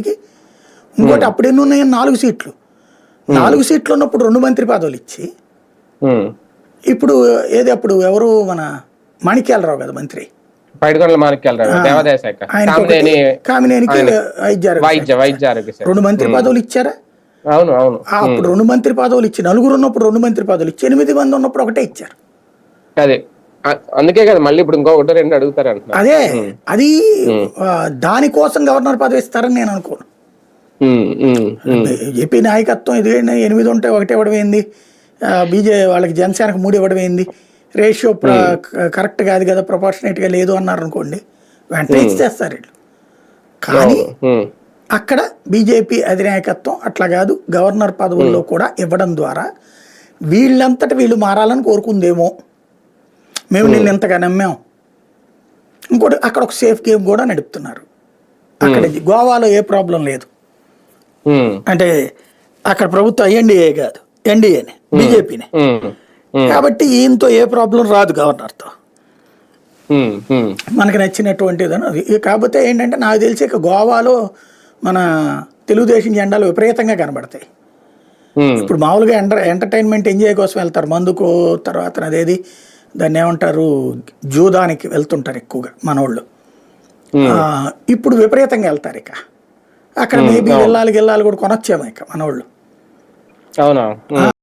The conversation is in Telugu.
కి ఇంకోటి అప్పుడు ఎన్ని ఉన్నాయి? నాలుగు సీట్లు. నాలుగు సీట్లు ఉన్నప్పుడు రెండు మంత్రి పదవులు ఇచ్చి ఉమ్. ఇప్పుడు ఏది అప్పుడు ఎవరు మన మాణిక్యాలరావు కదా మంత్రి? కామినేనికి రెండు మంత్రి పదవులు ఇచ్చారా? అవును అప్పుడు రెండు మంత్రి పదవులు ఇచ్చి నలుగురు ఉన్నప్పుడు రెండు మంత్రి పదవులు ఇచ్చి ఎనిమిది మంది ఉన్నప్పుడు ఒకటే ఇచ్చారు. అదే. అందుకే కదా మళ్ళీ ఇప్పుడు ఇంకొకటి రెండు అడుగుతారు అదే అది దానికోసం గవర్నర్ పదవి ఇస్తారని నేను అనుకోను. ఏపీ నాయకత్వం ఇది ఎనిమిది ఉంటే ఒకటి ఇవ్వడం ఏంది బీజే వాళ్ళకి జనసేనకు మూడు ఇవ్వడం ఏంది రేషియో కరెక్ట్ కాదు కదా proportionate గా లేదు అన్నారు అనుకోండి వెంటనే ఇచ్చేస్తారు వీళ్ళు. కానీ అక్కడ బీజేపీ అధినాయకత్వం అట్లా కాదు గవర్నర్ పదవుల్లో కూడా ఇవ్వడం ద్వారా వీళ్ళంతట వీళ్ళు మారాలని కోరుకుందేమో. మేము నిన్ను ఇంతగా నమ్మాం? ఇంకోటి అక్కడ ఒక సేఫ్ గేమ్ కూడా నడుపుతున్నారు. అక్కడ గోవాలో ఏ ప్రాబ్లం లేదు. అంటే అక్కడ ప్రభుత్వం ఎన్డీఏ కాదు. ఎన్డీఏనే బీజేపీనే కాబట్టి ఈయనతో ఏ ప్రాబ్లం రాదు గవర్నర్తో. మనకి నచ్చినటువంటిది అది. కాకపోతే ఏంటంటే నాకు తెలిసి ఇక గోవాలో మన తెలుగుదేశం జెండాలు విపరీతంగా కనబడతాయి. ఇప్పుడు మామూలుగా ఎంటర్ ఎంటర్టైన్మెంట్ ఎంజాయ్ కోసం వెళ్తారు. మందుకు తర్వాత అదేది? దాన్ని ఏమంటారు? జూదానికి వెళ్తుంటారు ఎక్కువగా మనోళ్ళు. ఆ, ఇప్పుడు విపరీతంగా వెళ్తారు ఇక. అక్కడ మేబీ వెళ్ళాలి గిల్లాలి కూడా కొనొచ్చేమో ఇక మనోళ్ళు. అవునా.